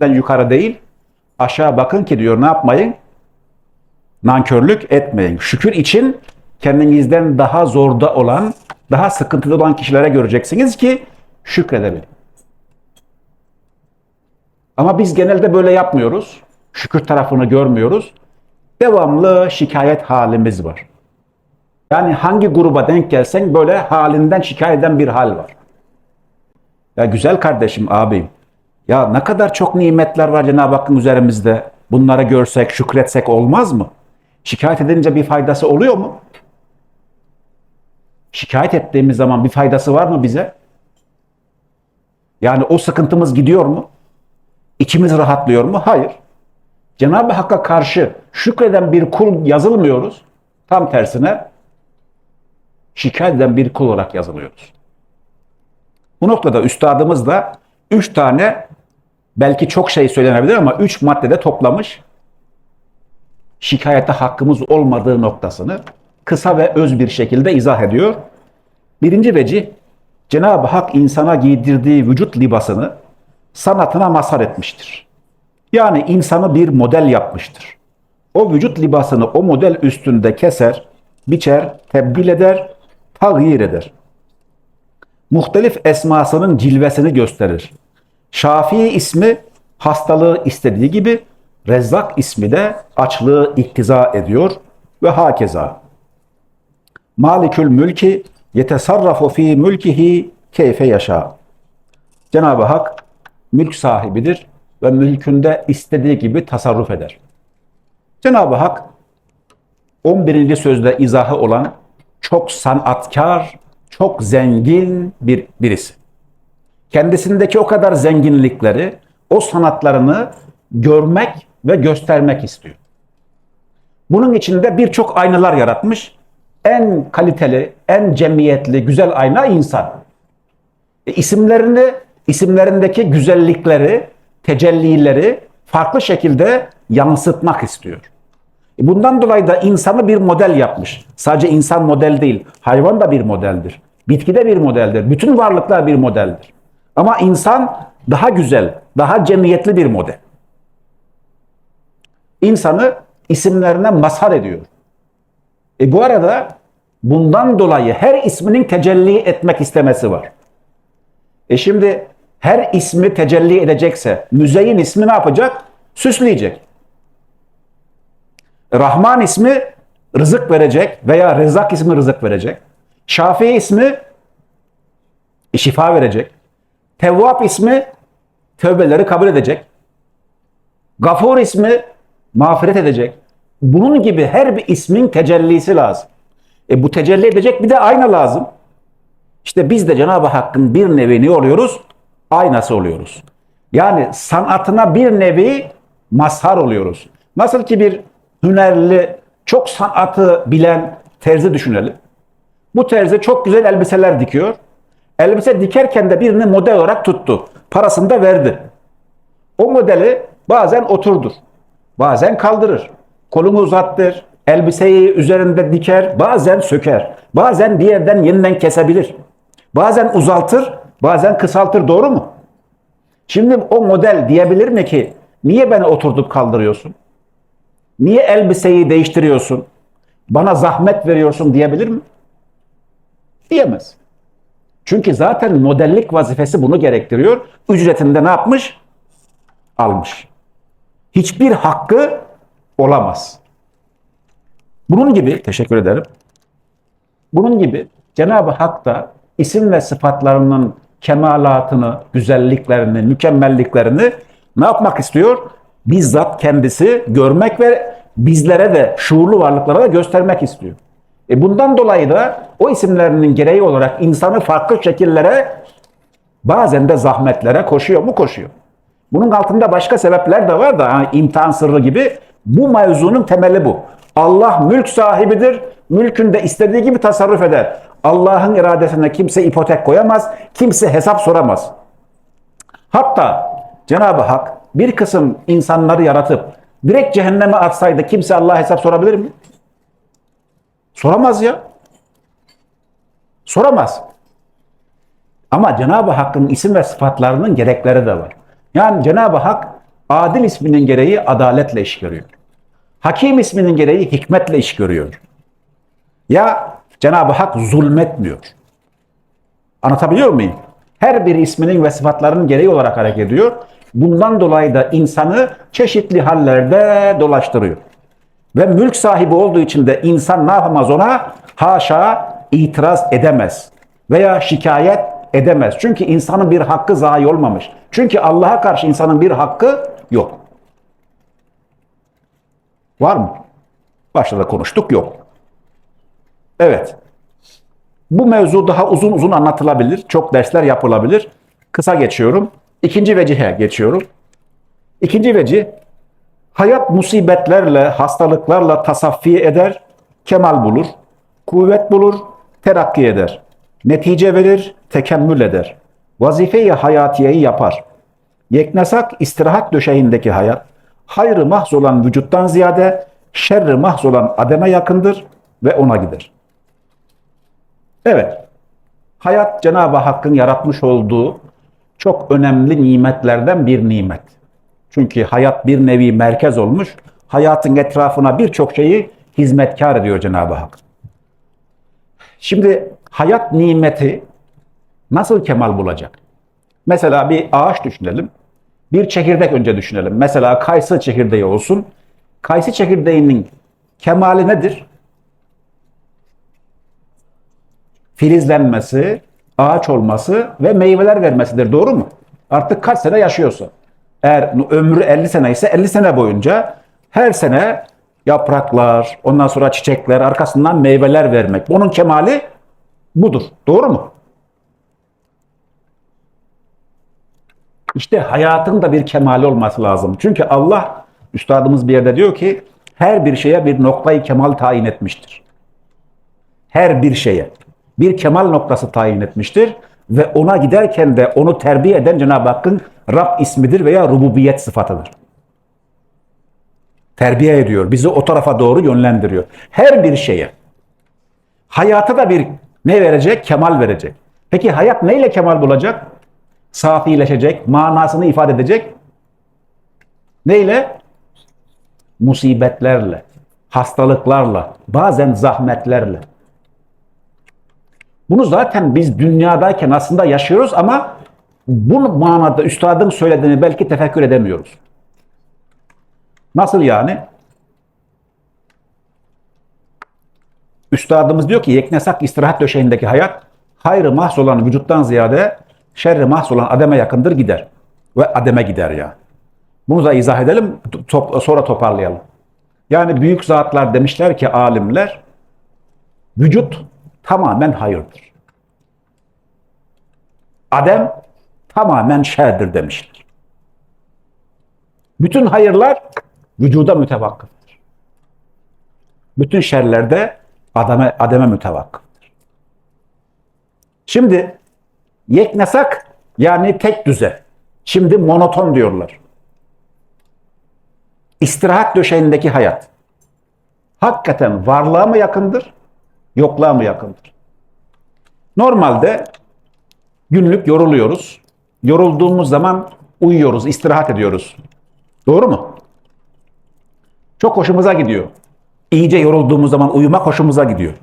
sizden yukarı değil, aşağı bakın ki diyor ne yapmayın? Nankörlük etmeyin. Şükür için kendinizden daha zorda olan, daha sıkıntılı olan kişilere göreceksiniz ki şükredebilin. Ama biz genelde böyle yapmıyoruz. Şükür tarafını görmüyoruz. Devamlı şikayet halimiz var. Yani hangi gruba denk gelsen böyle halinden şikayet eden bir hal var. Ya güzel kardeşim, abim. Ya ne kadar çok nimetler var Cenab-ı Hakk'ın üzerimizde. Bunları görsek, şükretsek olmaz mı? Şikayet edince bir faydası oluyor mu? Şikayet ettiğimiz zaman bir faydası var mı bize? Yani o sıkıntımız gidiyor mu? İçimiz rahatlıyor mu? Hayır. Cenab-ı Hakk'a karşı şükreden bir kul yazılmıyoruz. Tam tersine şikayet eden bir kul olarak yazılıyoruz. Bu noktada üstadımız da üç tane belki çok şey söylenebilir ama üç maddede toplamış şikayete hakkımız olmadığı noktasını kısa ve öz bir şekilde izah ediyor. Birinci veci Cenab-ı Hak insana giydirdiği vücut libasını sanatına mazhar etmiştir. Yani insanı bir model yapmıştır. O vücut libasını o model üstünde keser, biçer, tebdil eder, tagyir eder. Muhtelif esmasının cilvesini gösterir. Şafii ismi hastalığı istediği gibi Rezzak ismi de açlığı iktiza ediyor ve hakeza. Malikül mülki yetesarrafu fi mülkihi keyfe yaşa. Cenab-ı Hak mülk sahibidir ve mülkünde istediği gibi tasarruf eder. Cenab-ı Hak 11. sözde izahı olan çok sanatkar, çok zengin bir birisi. Kendisindeki o kadar zenginlikleri, o sanatlarını görmek ve göstermek istiyor. Bunun içinde birçok aynalar yaratmış. En kaliteli, en cemiyetli, güzel ayna insan. E, isimlerini, isimlerindeki güzellikleri, tecellileri farklı şekilde yansıtmak istiyor. E, bundan dolayı da insanı bir model yapmış. Sadece insan model değil, hayvan da bir modeldir. Bitki de bir modeldir. Bütün varlıklar bir modeldir. Ama insan daha güzel, daha cemiyetli bir model insanı isimlerine mazhar ediyor. E bu arada bundan dolayı her isminin tecelli etmek istemesi var. E şimdi her ismi tecelli edecekse müzeyin ismi ne yapacak? Süsleyecek. Rahman ismi rızık verecek veya Rezak ismi rızık verecek. Şafii ismi şifa verecek. Tevvap ismi tövbeleri kabul edecek. Gafur ismi mağfiret edecek. Bunun gibi her bir ismin tecellisi lazım. E bu tecelli edecek bir de ayna lazım. İşte biz de Cenab-ı Hakk'ın bir nevi ne oluyoruz? Aynası oluyoruz. Yani sanatına bir nevi mazhar oluyoruz. Nasıl ki bir hünerli, çok sanatı bilen terzi düşünelim. Bu terzi çok güzel elbiseler dikiyor. Elbise dikerken de birini model olarak tuttu. Parasını da verdi. O modeli bazen oturdur. Bazen kaldırır. Kolunu uzattır. Elbiseyi üzerinde diker. Bazen söker. Bazen bir yerden yeniden kesebilir. Bazen uzaltır. Bazen kısaltır. Doğru mu? Şimdi o model diyebilir mi ki niye beni oturtup kaldırıyorsun? Niye elbiseyi değiştiriyorsun? Bana zahmet veriyorsun diyebilir mi? Diyemez. Çünkü zaten modellik vazifesi bunu gerektiriyor. Ücretinde ne yapmış? Almış hiçbir hakkı olamaz. Bunun gibi, teşekkür ederim. Bunun gibi Cenab-ı Hak da isim ve sıfatlarının kemalatını, güzelliklerini, mükemmelliklerini ne yapmak istiyor? Bizzat kendisi görmek ve bizlere de, şuurlu varlıklara da göstermek istiyor. E bundan dolayı da o isimlerinin gereği olarak insanı farklı şekillere bazen de zahmetlere koşuyor mu? Koşuyor. Bunun altında başka sebepler de var da yani imtihan sırrı gibi. Bu mevzunun temeli bu. Allah mülk sahibidir. Mülkünde istediği gibi tasarruf eder. Allah'ın iradesine kimse ipotek koyamaz. Kimse hesap soramaz. Hatta Cenab-ı Hak bir kısım insanları yaratıp direkt cehenneme atsaydı kimse Allah'a hesap sorabilir mi? Soramaz ya. Soramaz. Ama Cenab-ı Hakk'ın isim ve sıfatlarının gerekleri de var. Yani Cenab-ı Hak Adil isminin gereği adaletle iş görüyor. Hakim isminin gereği hikmetle iş görüyor. Ya Cenab-ı Hak zulmetmiyor. Anlatabiliyor muyum? Her bir isminin ve sıfatlarının gereği olarak hareket ediyor. Bundan dolayı da insanı çeşitli hallerde dolaştırıyor. Ve mülk sahibi olduğu için de insan ne yapamaz ona? Haşa itiraz edemez. Veya şikayet edemez. Çünkü insanın bir hakkı zayi olmamış. Çünkü Allah'a karşı insanın bir hakkı yok. Var mı? Başta da konuştuk yok. Evet. Bu mevzu daha uzun uzun anlatılabilir. Çok dersler yapılabilir. Kısa geçiyorum. İkinci vecihe geçiyorum. İkinci vecih, hayat musibetlerle, hastalıklarla tasaffi eder, kemal bulur, kuvvet bulur, terakki eder. Netice verir, tekemmül eder. Vazife-i hayatiyeyi yapar. Yeknesak istirahat döşeğindeki hayat, hayrı mahz olan vücuttan ziyade şerri mahz olan ademe yakındır ve ona gider. Evet, hayat Cenab-ı Hakk'ın yaratmış olduğu çok önemli nimetlerden bir nimet. Çünkü hayat bir nevi merkez olmuş, hayatın etrafına birçok şeyi hizmetkar ediyor Cenab-ı Hak. Şimdi hayat nimeti nasıl kemal bulacak? Mesela bir ağaç düşünelim. Bir çekirdek önce düşünelim. Mesela kayısı çekirdeği olsun. Kayısı çekirdeğinin kemali nedir? Filizlenmesi, ağaç olması ve meyveler vermesidir. Doğru mu? Artık kaç sene yaşıyorsa. Eğer ömrü 50 sene ise 50 sene boyunca her sene yapraklar, ondan sonra çiçekler, arkasından meyveler vermek. Bunun kemali budur. Doğru mu? İşte hayatın da bir kemali olması lazım. Çünkü Allah, üstadımız bir yerde diyor ki, her bir şeye bir noktayı kemal tayin etmiştir. Her bir şeye bir kemal noktası tayin etmiştir ve ona giderken de onu terbiye eden Cenab-ı Hakk'ın Rab ismidir veya rububiyet sıfatıdır. Terbiye ediyor, bizi o tarafa doğru yönlendiriyor. Her bir şeye. Hayata da bir ne verecek? Kemal verecek. Peki hayat neyle kemal bulacak? Safileşecek, manasını ifade edecek. Neyle? Musibetlerle, hastalıklarla, bazen zahmetlerle. Bunu zaten biz dünyadayken aslında yaşıyoruz ama bu manada üstadın söylediğini belki tefekkür edemiyoruz. Nasıl yani? Üstadımız diyor ki yeknesak istirahat döşeğindeki hayat hayrı mahs olan vücuttan ziyade şerri mahs olan ademe yakındır gider. Ve ademe gider ya. Bunu da izah edelim top, sonra toparlayalım. Yani büyük zatlar demişler ki alimler vücut tamamen hayırdır. Adem tamamen şerdir demişler. Bütün hayırlar vücuda mütevakkıftır. Bütün şerler de ademe, ademe mütevakkıftır. Şimdi yeknesak yani tek düze. Şimdi monoton diyorlar. İstirahat döşeğindeki hayat. Hakikaten varlığa mı yakındır, yokluğa mı yakındır? Normalde günlük yoruluyoruz. Yorulduğumuz zaman uyuyoruz, istirahat ediyoruz. Doğru mu? Çok hoşumuza gidiyor. İyice yorulduğumuz zaman uyumak hoşumuza gidiyor.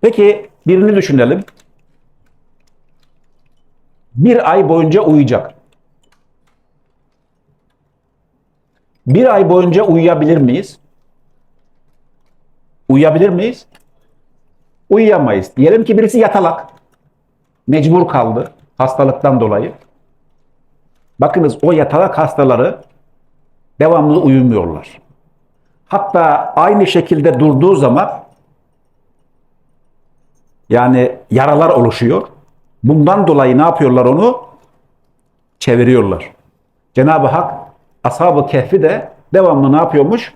Peki birini düşünelim. Bir ay boyunca uyuyacak. Bir ay boyunca uyuyabilir miyiz? Uyuyabilir miyiz? Uyuyamayız. Diyelim ki birisi yatalak. Mecbur kaldı hastalıktan dolayı. Bakınız o yatalak hastaları devamlı uyumuyorlar. Hatta aynı şekilde durduğu zaman yani yaralar oluşuyor. Bundan dolayı ne yapıyorlar onu? Çeviriyorlar. Cenab-ı Hak Ashab-ı Kehf'i de devamlı ne yapıyormuş?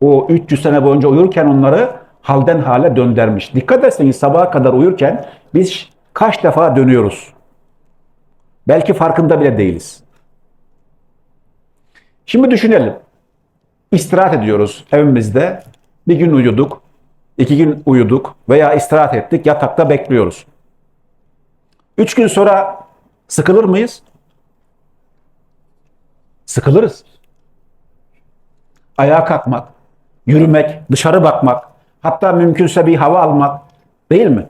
O 300 sene boyunca uyurken onları halden hale döndürmüş. Dikkat etseniz sabaha kadar uyurken biz kaç defa dönüyoruz? Belki farkında bile değiliz. Şimdi düşünelim. İstirahat ediyoruz evimizde. Bir gün uyuduk, iki gün uyuduk veya istirahat ettik, yatakta bekliyoruz. Üç gün sonra sıkılır mıyız? Sıkılırız. Ayağa kalkmak, yürümek, dışarı bakmak, hatta mümkünse bir hava almak değil mi?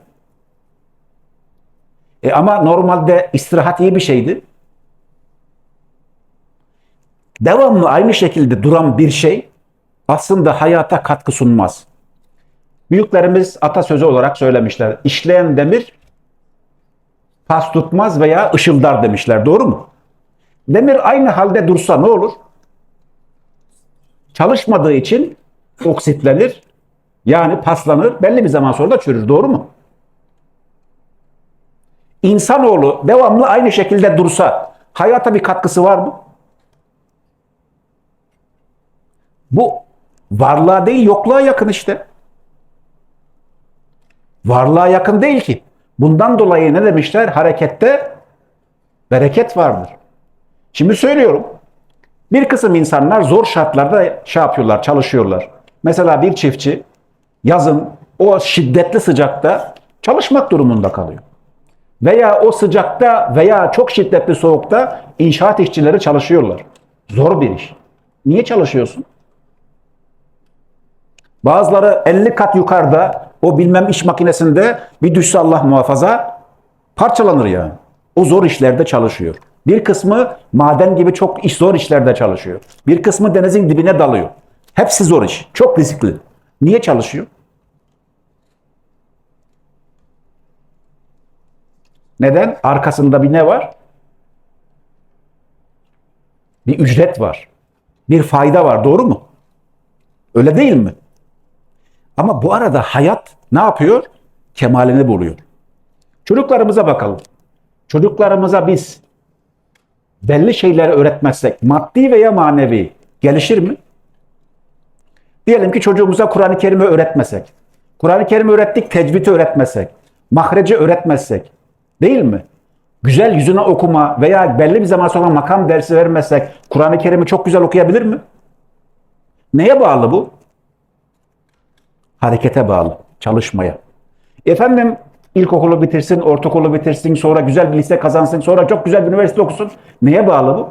E ama normalde istirahat iyi bir şeydi. Devamlı aynı şekilde duran bir şey aslında hayata katkı sunmaz. Büyüklerimiz atasözü olarak söylemişler. İşleyen demir pas tutmaz veya ışıldar demişler. Doğru mu? Demir aynı halde dursa ne olur? Çalışmadığı için oksitlenir. Yani paslanır. Belli bir zaman sonra da çürür. Doğru mu? İnsanoğlu devamlı aynı şekilde dursa hayata bir katkısı var mı? Bu varlığa değil yokluğa yakın işte. Varlığa yakın değil ki. Bundan dolayı ne demişler? Harekette bereket vardır. Şimdi söylüyorum. Bir kısım insanlar zor şartlarda şey yapıyorlar, çalışıyorlar. Mesela bir çiftçi yazın o şiddetli sıcakta çalışmak durumunda kalıyor. Veya o sıcakta veya çok şiddetli soğukta inşaat işçileri çalışıyorlar. Zor bir iş. Niye çalışıyorsun? Bazıları 50 kat yukarıda o bilmem iş makinesinde bir düşse Allah muhafaza parçalanır yani. O zor işlerde çalışıyor. Bir kısmı maden gibi çok iş zor işlerde çalışıyor. Bir kısmı denizin dibine dalıyor. Hepsi zor iş. Çok riskli. Niye çalışıyor? Neden? Arkasında bir ne var? Bir ücret var. Bir fayda var. Doğru mu? Öyle değil mi? Ama bu arada hayat ne yapıyor? Kemalini buluyor. Çocuklarımıza bakalım. Çocuklarımıza biz belli şeyleri öğretmezsek maddi veya manevi gelişir mi? Diyelim ki çocuğumuza Kur'an-ı Kerim'i öğretmesek. Kur'an-ı Kerim'i öğrettik, tecvidi öğretmezsek. Mahreci öğretmezsek. Değil mi? Güzel yüzüne okuma veya belli bir zaman sonra makam dersi vermezsek Kur'an-ı Kerim'i çok güzel okuyabilir mi? Neye bağlı bu? harekete bağlı, çalışmaya. Efendim ilkokulu bitirsin, ortaokulu bitirsin, sonra güzel bir lise kazansın, sonra çok güzel bir üniversite okusun. Neye bağlı bu?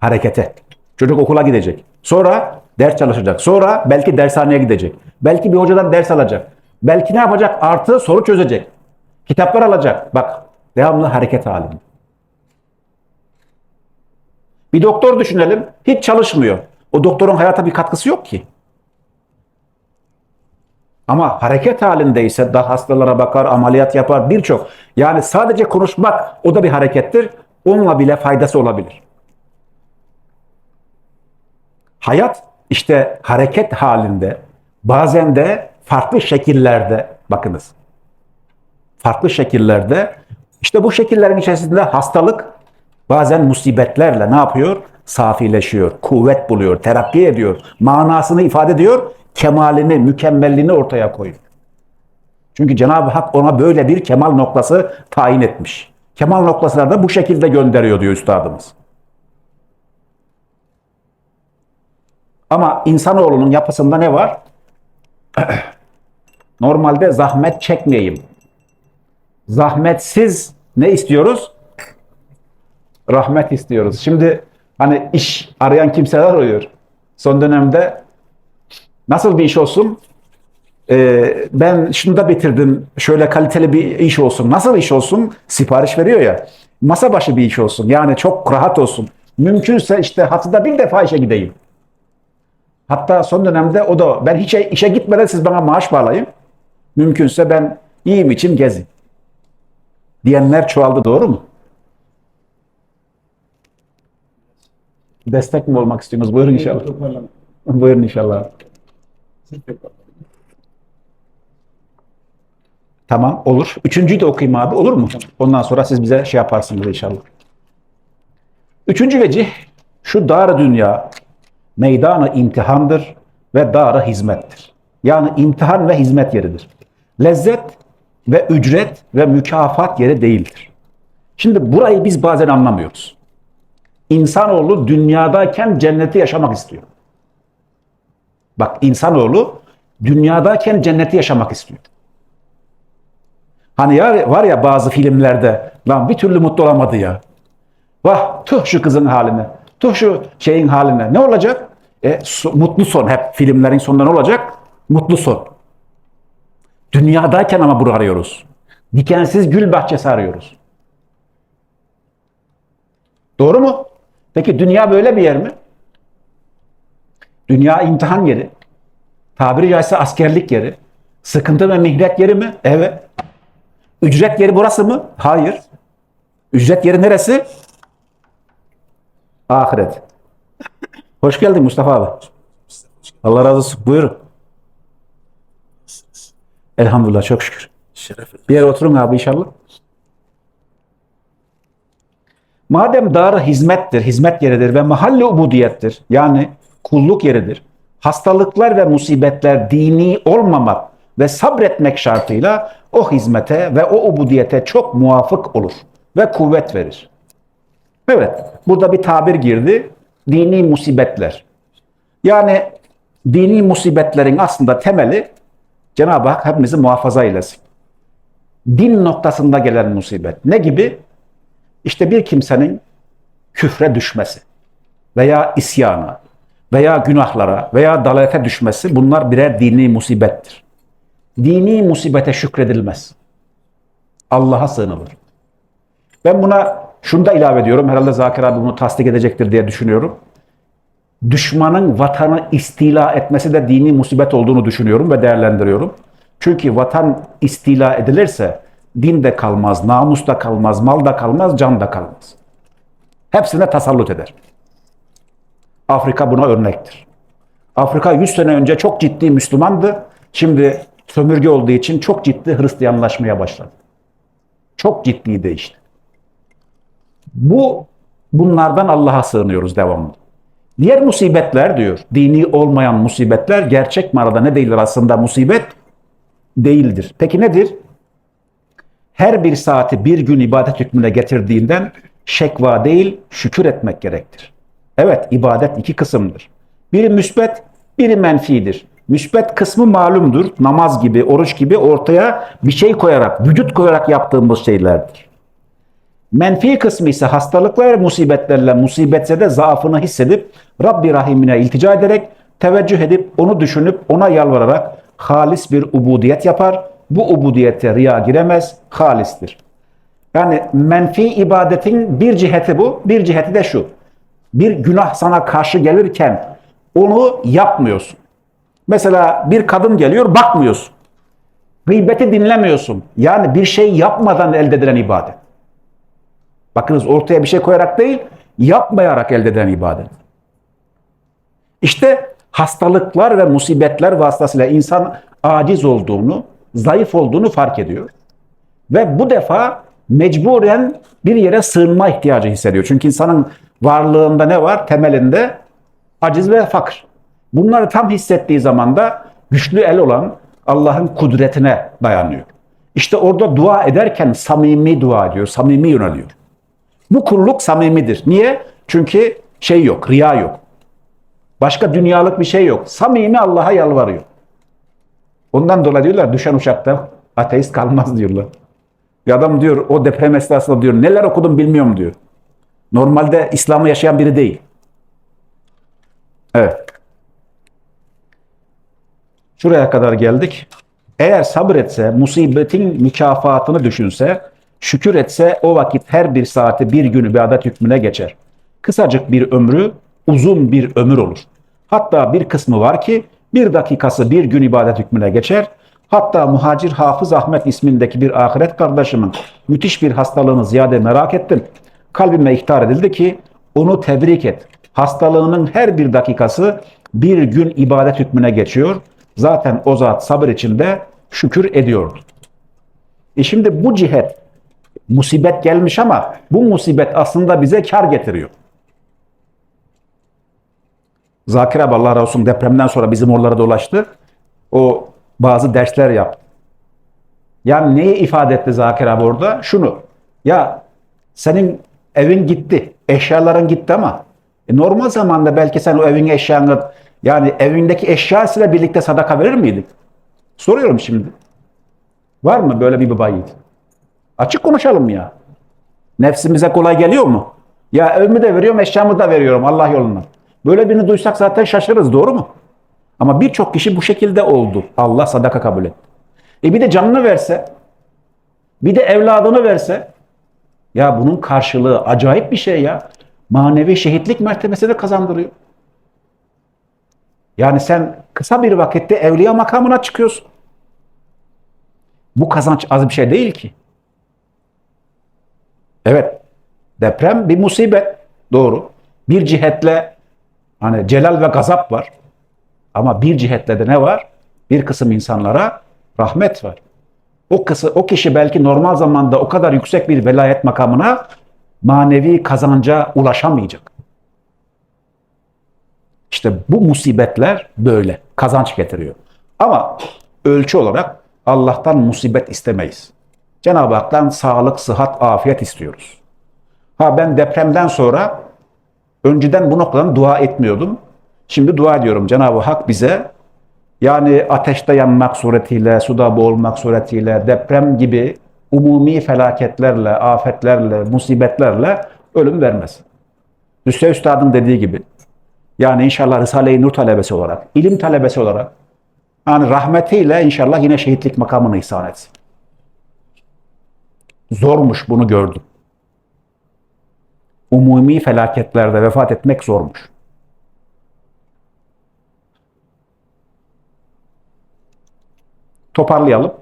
Harekete. Çocuk okula gidecek. Sonra ders çalışacak. Sonra belki dershaneye gidecek. Belki bir hocadan ders alacak. Belki ne yapacak? Artı soru çözecek. Kitaplar alacak. Bak devamlı hareket halinde. Bir doktor düşünelim. Hiç çalışmıyor. O doktorun hayata bir katkısı yok ki. Ama hareket halindeyse da hastalara bakar, ameliyat yapar birçok. Yani sadece konuşmak o da bir harekettir. Onunla bile faydası olabilir. Hayat işte hareket halinde bazen de farklı şekillerde bakınız. Farklı şekillerde işte bu şekillerin içerisinde hastalık bazen musibetlerle ne yapıyor? Safileşiyor, kuvvet buluyor, terakki ediyor, manasını ifade ediyor kemalini, mükemmelliğini ortaya koyun. Çünkü Cenab-ı Hak ona böyle bir kemal noktası tayin etmiş. Kemal noktasına da bu şekilde gönderiyor diyor üstadımız. Ama insanoğlunun yapısında ne var? Normalde zahmet çekmeyeyim. Zahmetsiz ne istiyoruz? Rahmet istiyoruz. Şimdi hani iş arayan kimseler oluyor. Son dönemde Nasıl bir iş olsun? Ee, ben şunu da bitirdim. Şöyle kaliteli bir iş olsun. Nasıl iş olsun? Sipariş veriyor ya. Masa başı bir iş olsun. Yani çok rahat olsun. Mümkünse işte haftada bir defa işe gideyim. Hatta son dönemde o da ben hiç işe gitmeden siz bana maaş bağlayın. Mümkünse ben iyiyim için gezin. Diyenler çoğaldı doğru mu? Destek mi olmak istiyorsunuz? Buyurun inşallah. Buyurun inşallah. Tamam olur. Üçüncüyü de okuyayım abi olur mu? Ondan sonra siz bize şey yaparsınız inşallah. Üçüncü vecih şu dar dünya meydanı imtihandır ve darı hizmettir. Yani imtihan ve hizmet yeridir. Lezzet ve ücret ve mükafat yeri değildir. Şimdi burayı biz bazen anlamıyoruz. İnsanoğlu dünyadayken cenneti yaşamak istiyor. Bak insanoğlu dünyadayken cenneti yaşamak istiyor. Hani ya var ya bazı filmlerde lan bir türlü mutlu olamadı ya. Vah tuh şu kızın haline. Tuh şu şeyin haline. Ne olacak? E, so- mutlu son. Hep filmlerin sonunda ne olacak? Mutlu son. Dünyadayken ama bunu arıyoruz. Dikensiz gül bahçesi arıyoruz. Doğru mu? Peki dünya böyle bir yer mi? Dünya imtihan yeri. Tabiri caizse askerlik yeri. Sıkıntı ve mihnet yeri mi? Evet. Ücret yeri burası mı? Hayır. Ücret yeri neresi? Ahiret. Hoş geldin Mustafa abi. Allah razı olsun. Buyurun. Elhamdülillah çok şükür. Şeref Bir yere oturun abi inşallah. Madem dar hizmettir, hizmet yeridir ve mahalle ubudiyettir, yani kulluk yeridir, hastalıklar ve musibetler dini olmamak ve sabretmek şartıyla o hizmete ve o ubudiyete çok muvafık olur ve kuvvet verir. Evet, burada bir tabir girdi. Dini musibetler. Yani dini musibetlerin aslında temeli Cenab-ı Hak hepimizi muhafaza eylesin din noktasında gelen musibet. Ne gibi? İşte bir kimsenin küfre düşmesi veya isyana veya günahlara veya dalalete düşmesi bunlar birer dini musibettir. Dini musibete şükredilmez. Allah'a sığınılır. Ben buna şunu da ilave ediyorum. Herhalde Zakir abi bunu tasdik edecektir diye düşünüyorum. Düşmanın vatanı istila etmesi de dini musibet olduğunu düşünüyorum ve değerlendiriyorum. Çünkü vatan istila edilirse din de kalmaz, namus da kalmaz, mal da kalmaz, can da kalmaz. Hepsine tasallut eder. Afrika buna örnektir. Afrika 100 sene önce çok ciddi Müslümandı. Şimdi sömürge olduğu için çok ciddi Hristiyanlaşmaya başladı. Çok ciddi değişti. Bu bunlardan Allah'a sığınıyoruz devamlı. Diğer musibetler diyor, dini olmayan musibetler gerçek manada ne değildir aslında musibet? Değildir. Peki nedir? Her bir saati bir gün ibadet hükmüne getirdiğinden şekva değil şükür etmek gerektir. Evet ibadet iki kısımdır. Biri müsbet, biri menfidir. Müsbet kısmı malumdur. Namaz gibi, oruç gibi ortaya bir şey koyarak, vücut koyarak yaptığımız şeylerdir. Menfi kısmı ise hastalıklar musibetlerle musibetse de zaafını hissedip Rabbi Rahim'ine iltica ederek teveccüh edip onu düşünüp ona yalvararak halis bir ubudiyet yapar. Bu ubudiyete riya giremez, halistir. Yani menfi ibadetin bir ciheti bu, bir ciheti de şu. Bir günah sana karşı gelirken onu yapmıyorsun. Mesela bir kadın geliyor, bakmıyorsun. Gıybeti dinlemiyorsun. Yani bir şey yapmadan elde edilen ibadet. Bakınız ortaya bir şey koyarak değil, yapmayarak elde edilen ibadet. İşte hastalıklar ve musibetler vasıtasıyla insan aciz olduğunu, zayıf olduğunu fark ediyor. Ve bu defa mecburen bir yere sığınma ihtiyacı hissediyor. Çünkü insanın varlığında ne var? Temelinde aciz ve fakir. Bunları tam hissettiği zaman da güçlü el olan Allah'ın kudretine dayanıyor. İşte orada dua ederken samimi dua ediyor, samimi yöneliyor. Bu kulluk samimidir. Niye? Çünkü şey yok, riya yok. Başka dünyalık bir şey yok. Samimi Allah'a yalvarıyor. Ondan dolayı diyorlar düşen uçakta ateist kalmaz diyorlar. Bir adam diyor o deprem esnasında diyor neler okudum bilmiyorum diyor. Normalde İslam'ı yaşayan biri değil. Evet. Şuraya kadar geldik. Eğer sabretse, musibetin mükafatını düşünse, şükür etse o vakit her bir saati bir günü bir adet hükmüne geçer. Kısacık bir ömrü uzun bir ömür olur. Hatta bir kısmı var ki bir dakikası bir gün ibadet hükmüne geçer. Hatta muhacir Hafız Ahmet ismindeki bir ahiret kardeşimin müthiş bir hastalığını ziyade merak ettim. Kalbime ihtar edildi ki onu tebrik et. Hastalığının her bir dakikası bir gün ibadet hükmüne geçiyor. Zaten o zat sabır içinde şükür ediyordu. E şimdi bu cihet musibet gelmiş ama bu musibet aslında bize kar getiriyor. Zakir abi Allah razı olsun depremden sonra bizim oralara dolaştı. O bazı dersler yaptı. Yani neyi ifade etti Zakir abi orada? Şunu. Ya senin evin gitti, eşyaların gitti ama e, normal zamanda belki sen o evin eşyanı yani evindeki eşyasıyla birlikte sadaka verir miydin? Soruyorum şimdi. Var mı böyle bir baba yiğit? Açık konuşalım ya. Nefsimize kolay geliyor mu? Ya evimi de veriyorum, eşyamı da veriyorum Allah yoluna. Böyle birini duysak zaten şaşırırız, doğru mu? Ama birçok kişi bu şekilde oldu. Allah sadaka kabul etti. E bir de canını verse, bir de evladını verse, ya bunun karşılığı acayip bir şey ya. Manevi şehitlik mertebesi de kazandırıyor. Yani sen kısa bir vakitte evliya makamına çıkıyorsun. Bu kazanç az bir şey değil ki. Evet, deprem bir musibet, doğru. Bir cihetle hani celal ve gazap var. Ama bir cihetle de ne var? Bir kısım insanlara rahmet var. O kısı, o kişi belki normal zamanda o kadar yüksek bir velayet makamına manevi kazanca ulaşamayacak. İşte bu musibetler böyle kazanç getiriyor. Ama ölçü olarak Allah'tan musibet istemeyiz. Cenab-ı Hak'tan sağlık, sıhhat, afiyet istiyoruz. Ha ben depremden sonra önceden bu noktadan dua etmiyordum. Şimdi dua ediyorum Cenab-ı Hak bize yani ateşte yanmak suretiyle, suda boğulmak suretiyle, deprem gibi umumi felaketlerle, afetlerle, musibetlerle ölüm vermez. Hüsnü Üstad'ın dediği gibi yani inşallah Risale-i Nur talebesi olarak, ilim talebesi olarak yani rahmetiyle inşallah yine şehitlik makamını ihsan etsin. Zormuş bunu gördüm. Umumi felaketlerde vefat etmek zormuş. Toparlayalım.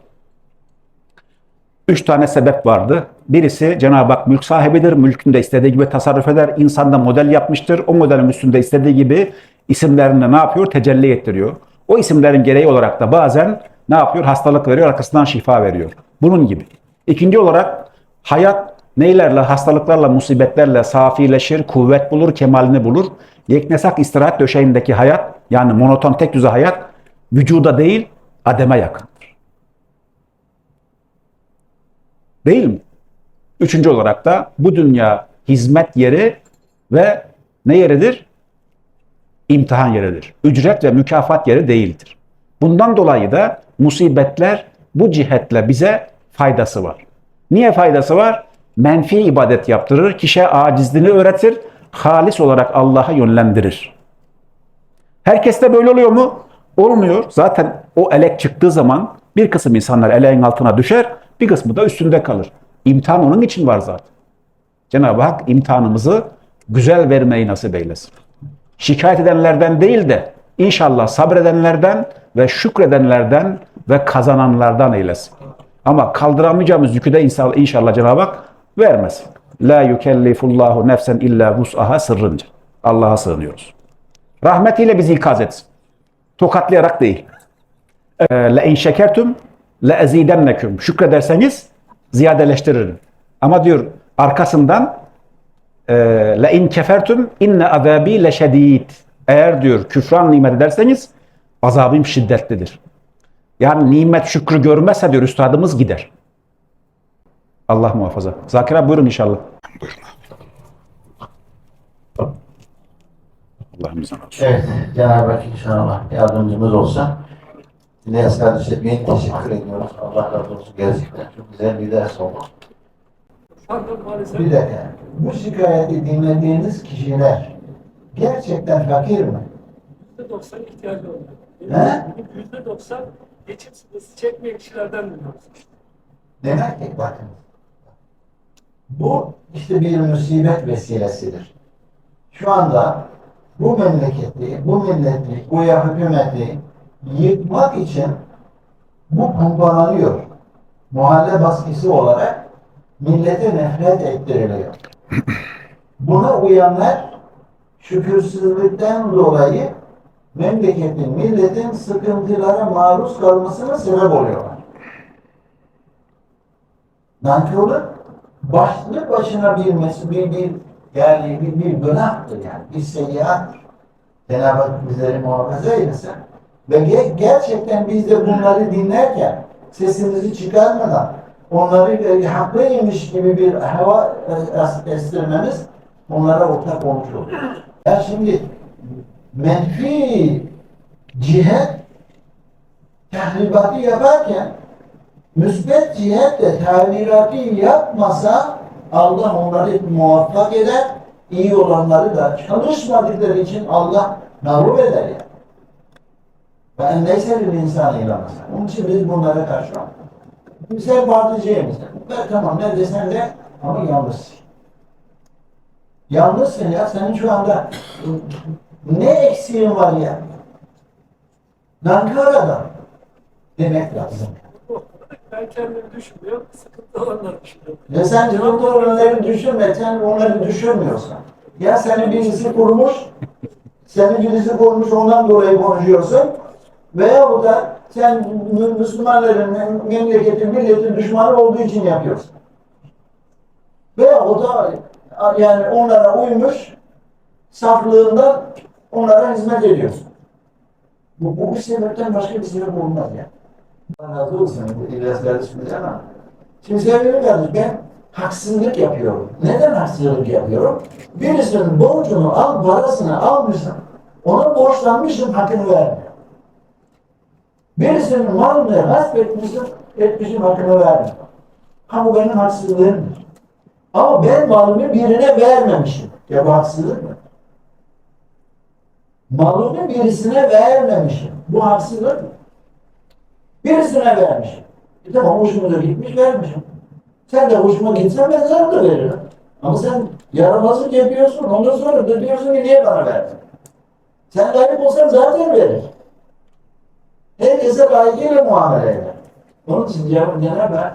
Üç tane sebep vardı. Birisi Cenab-ı Hak mülk sahibidir. Mülkünde istediği gibi tasarruf eder. İnsan da model yapmıştır. O modelin üstünde istediği gibi isimlerini ne yapıyor? Tecelli ettiriyor. O isimlerin gereği olarak da bazen ne yapıyor? Hastalık veriyor, arkasından şifa veriyor. Bunun gibi. İkinci olarak hayat neylerle, hastalıklarla, musibetlerle safileşir, kuvvet bulur, kemalini bulur. Yeknesak istirahat döşeğindeki hayat, yani monoton tek düze hayat, vücuda değil, ademe yakındır. Değil mi? Üçüncü olarak da bu dünya hizmet yeri ve ne yeridir? İmtihan yeridir. Ücret ve mükafat yeri değildir. Bundan dolayı da musibetler bu cihetle bize faydası var. Niye faydası var? Menfi ibadet yaptırır, kişiye acizliğini öğretir, halis olarak Allah'a yönlendirir. Herkeste böyle oluyor mu? Olmuyor. Zaten o elek çıktığı zaman bir kısım insanlar eleğin altına düşer, bir kısmı da üstünde kalır. İmtihan onun için var zaten. Cenab-ı Hak imtihanımızı güzel vermeyi nasip eylesin. Şikayet edenlerden değil de inşallah sabredenlerden ve şükredenlerden ve kazananlardan eylesin. Ama kaldıramayacağımız yükü de inşallah, inşallah Cenab-ı Hak vermesin. La yukellifullahu nefsen illa vus'aha sırrınca. Allah'a sığınıyoruz. Rahmetiyle bizi ikaz etsin. Tokatlayarak değil. Le in şekertum le ezidenneküm. Şükrederseniz ziyadeleştiririm. Ama diyor arkasından le in kefertum inne azabi leşedid. Eğer diyor küfran nimet ederseniz azabım şiddetlidir. Yani nimet şükrü görmezse diyor üstadımız gider. Allah muhafaza. Zakir abi buyurun inşallah. Buyurun abi. Allah'ımızdan olsun. Evet, Cenab-ı Hak inşallah yardımcımız olsa. İlyas kardeşime teşekkür ediyoruz. Allah razı olsun gerçekten. Çok güzel bir ders oldu. Bir dakika. Bu şikayeti dinlediğiniz kişiler gerçekten fakir mi? %90 ihtiyacı oluyor. He? %90 geçim sıkıntısı çekmeyen kişilerden biliyoruz. Demek ki bakın. Bu işte bir musibet vesilesidir. Şu anda bu memleketi, bu milleti, bu hükümeti yıkmak için bu pompalanıyor. Mahalle baskısı olarak millete nefret ettiriliyor. Buna uyanlar şükürsüzlükten dolayı memleketin, milletin sıkıntılara maruz kalmasına sebep oluyorlar. Nankörlük başlı başına bir mes bir, yani bir, bir günahtır yani bir seyyiattır. Cenab-ı Hak bizleri muhafaza eylesin. Ve ge- gerçekten biz de bunları dinlerken sesimizi çıkarmadan onları e, haklıymış gibi bir hava e, es- estirmemiz onlara ortak olmuş olur. Ya şimdi menfi cihet tahribatı yaparken müsbet cihetle tamiratı yapmasa Allah onları muvaffak eder iyi olanları da çalışmadıkları için Allah navrup eder ya. Ben neyse bir insan ilanısı. Onun için biz bunlara karşı Biz hep particiyemiz. Ben tamam ne desen de ama yalnızsın. Yalnızsın ya. Senin şu anda ne eksiğin var ya? Nankör adam demek lazım. Ben kendimi düşünmüyorum, sıkıntı olanları düşünüyorum. Ya sen canım onları düşünme, sen onları düşünmüyorsan. Ya seni birisi kurmuş, seni birisi kurmuş ondan dolayı konuşuyorsun. Veya bu da sen Mü- Müslümanların, mem- memleketin, milletin düşmanı olduğu için yapıyorsun. Veya o da yani onlara uymuş, saflığından onlara hizmet ediyorsun. Bu, bu bir sebepten başka bir sebep olmaz ya. Razı olsun. İlyas kardeşim bize ama. Şimdi sevgili kardeşim ben haksızlık yapıyorum. Neden haksızlık yapıyorum? Birisinin borcunu al, parasını almışsın. Ona borçlanmışsın, hakkını vermiyor. Birisinin malını gasp etmişsin, etmişsin, hakkını vermiyor. Ha bu benim haksızlığımdır. Ama ben malımı birine vermemişim. Ya bu haksızlık mı? Malımı birisine vermemişim. Bu haksızlık mı? Birisine vermişim. E tamam hoşumuza gitmiş vermişim. Sen de hoşuma gitsen ben sana da veririm. Ama sen yaramazlık yapıyorsun. Ondan sonra da diyorsun ki niye bana verdin? Sen layık olsan zaten verir. Herkese layıkıyla muamele eder. Onun için Cenab- Cenab-ı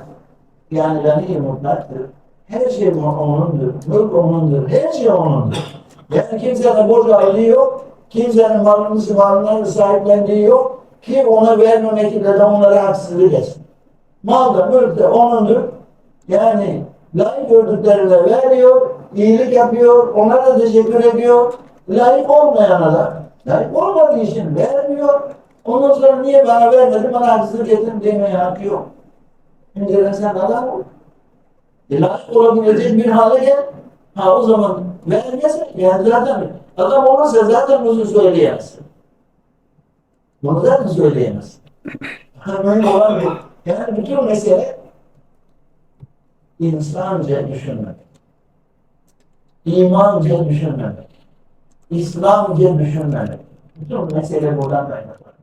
yani gani mutlaktır. Her şey O'nundur. Mülk O'nundur. Her şey O'nundur. Yani kimsenin borç aldığı yok. Kimsenin malını, malını sahiplendiği yok. Ki ona vermemek ile de onlara haksızlık etsin. Mal da mülk de O'nundur. Yani layık gördüklerine veriyor, iyilik yapıyor, ona da teşekkür ediyor. Layık olmayana da, layık olmadığı için vermiyor. Ondan sonra niye bana vermedi, bana haksızlık ettin demeye hakkı yok. Önceden sen adam ol. E, layık olabilecek bir hale gel. Ha o zaman vermezse, yani zaten adam olursa zaten bunu söyleyemezsin. Bunu zaten söyleyemezsin. Böyle olan bu. Yani bütün mesele insanca düşünmemek. İmanca düşünmemek. İslamca düşünmemek. Bütün mesele buradan kaynaklanıyor.